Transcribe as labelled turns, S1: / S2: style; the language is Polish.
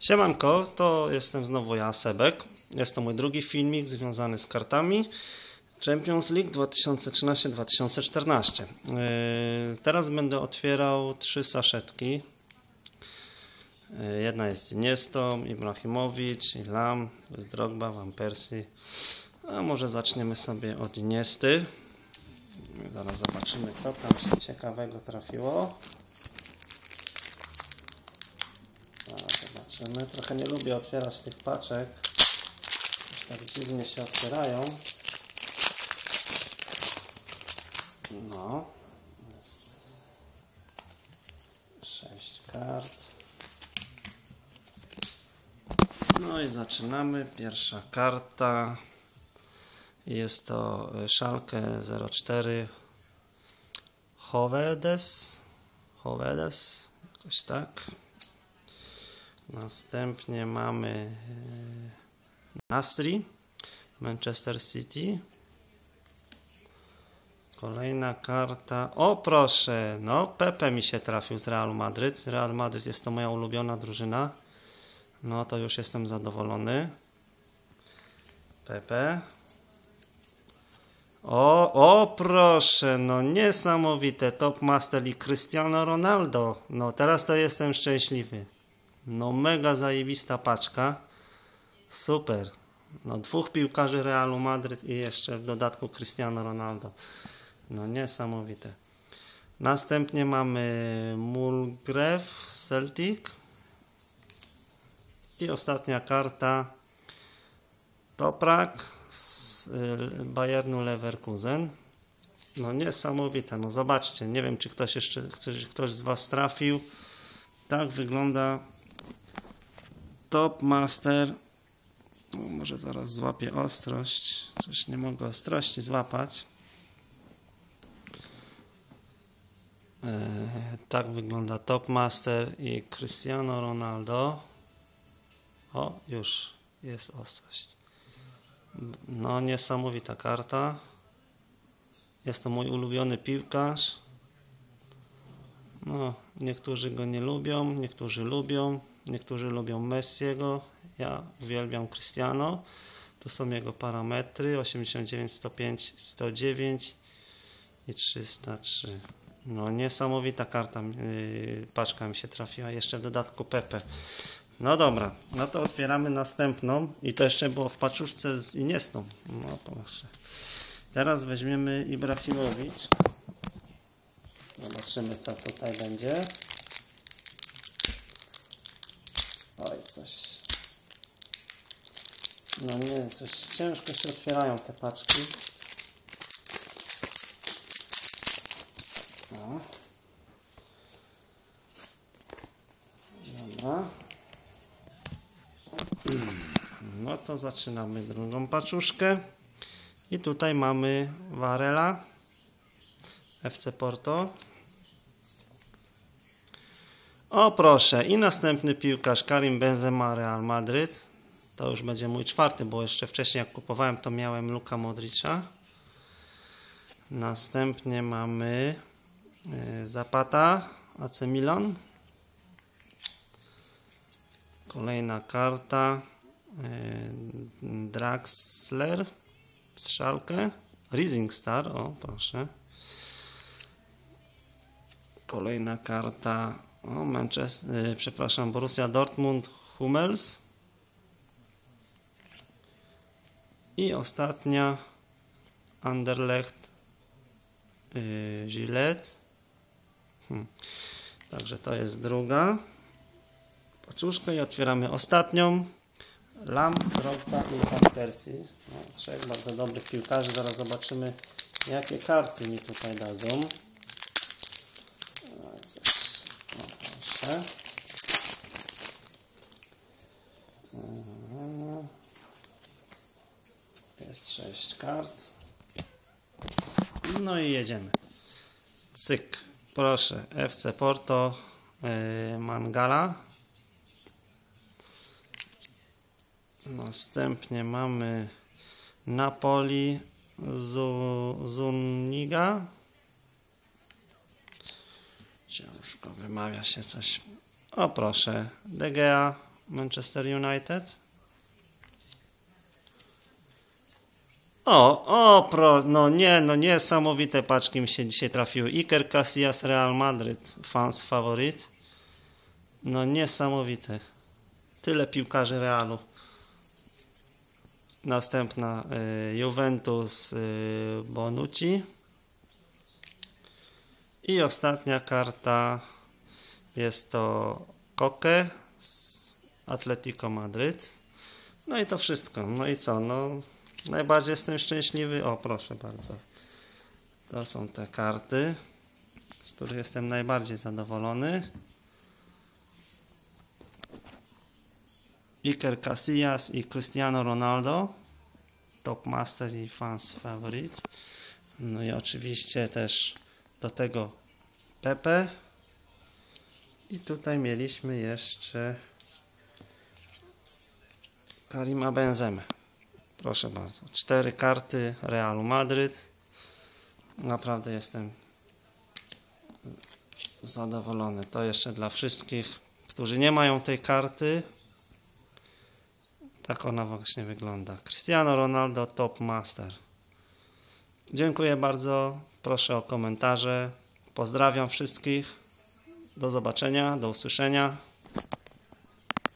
S1: Siemanko, to jestem znowu ja, Sebek. Jest to mój drugi filmik związany z kartami Champions League 2013-2014. Yy, Teraz będę otwierał trzy saszetki. Yy, Jedna jest Niesto, Ibrahimowicz, Lam, Drogba, Van Persie. A może zaczniemy sobie od Niesty. Zaraz zobaczymy, co tam się ciekawego trafiło. Zaraz zobaczymy. Trochę nie lubię otwierać tych paczek. Tak dziwnie się otwierają. No. Jest sześć kart. No i zaczynamy. Pierwsza karta. Jest to Szalkę 04 Hovedes. Hovedes, jakoś tak. Następnie mamy e, Nasri, Manchester City. Kolejna karta. O proszę, no Pepe mi się trafił z Realu Madryt. Real Madryt jest to moja ulubiona drużyna. No to już jestem zadowolony. Pepe. O, o proszę, no niesamowite. Top Master i Cristiano Ronaldo. No teraz to jestem szczęśliwy. No mega zajebista paczka. Super. No dwóch piłkarzy Realu Madryt i jeszcze w dodatku Cristiano Ronaldo. No niesamowite. Następnie mamy Mulgrave Celtic. I ostatnia karta Toprak z y, Bayernu Leverkusen. No niesamowite, no zobaczcie, nie wiem czy ktoś jeszcze, ktoś, ktoś z Was trafił. Tak wygląda Top Master. O, może zaraz złapię ostrość. Coś nie mogę ostrości złapać. E, tak wygląda Top Master i Cristiano Ronaldo. O, już jest ostrość. No, niesamowita karta. Jest to mój ulubiony piłkarz. No, niektórzy go nie lubią, niektórzy lubią, niektórzy lubią Messiego. Ja uwielbiam Cristiano. Tu są jego parametry 89, 105, 109 i 303. No niesamowita karta, yy, paczka mi się trafiła, jeszcze w dodatku Pepe. No dobra, no to otwieramy następną i to jeszcze było w paczuszce z Iniestą. No proszę. Teraz weźmiemy Ibrahimowicz. Zobaczymy co tutaj będzie. Oj, coś. No nie, coś ciężko się otwierają te paczki. O. Dobra. No to zaczynamy drugą paczuszkę. I tutaj mamy Varela FC Porto. O proszę, i następny piłkarz Karim Benzema Real Madryt. To już będzie mój czwarty, bo jeszcze wcześniej jak kupowałem to miałem Luka Modricza. Następnie mamy e, Zapata AC Milan. Kolejna karta e, Draxler Strzałkę Rising Star, o proszę. Kolejna karta o, Manchester, e, przepraszam, Borussia Dortmund Hummels. I ostatnia Anderlecht yy, Gillette. Hmm. Także to jest druga paczuszka i otwieramy ostatnią. Lam, Drogba i Van Persie. No, trzech bardzo dobrych piłkarzy. Zaraz zobaczymy jakie karty mi tutaj dadzą. No, coś. No, proszę. Mhm. Jest sześć kart. No i jedziemy. Cyk. Proszę. FC Porto. Yy, Mangala. Następnie mamy Napoli. Zuniga. Ciężko wymawia się coś. O proszę. DGA. Manchester United. O, o, pro, no nie, no niesamowite paczki mi się dzisiaj trafiły. Iker Casillas, Real Madrid, fans faworyt. No niesamowite. Tyle piłkarzy Realu. Następna y, Juventus y, Bonucci. I ostatnia karta jest to Koke z Atletico Madryt. No i to wszystko. No i co? No, najbardziej jestem szczęśliwy. O, proszę bardzo. To są te karty, z których jestem najbardziej zadowolony. Iker Casillas i Cristiano Ronaldo. Top Master i Fans Favorite. No i oczywiście też do tego Pepe. I tutaj mieliśmy jeszcze Karima Benzemę. Proszę bardzo. Cztery karty Realu Madryt. Naprawdę jestem zadowolony. To jeszcze dla wszystkich, którzy nie mają tej karty. Tak ona właśnie wygląda. Cristiano Ronaldo Top Master. Dziękuję bardzo. Proszę o komentarze. Pozdrawiam wszystkich. Do zobaczenia, do usłyszenia.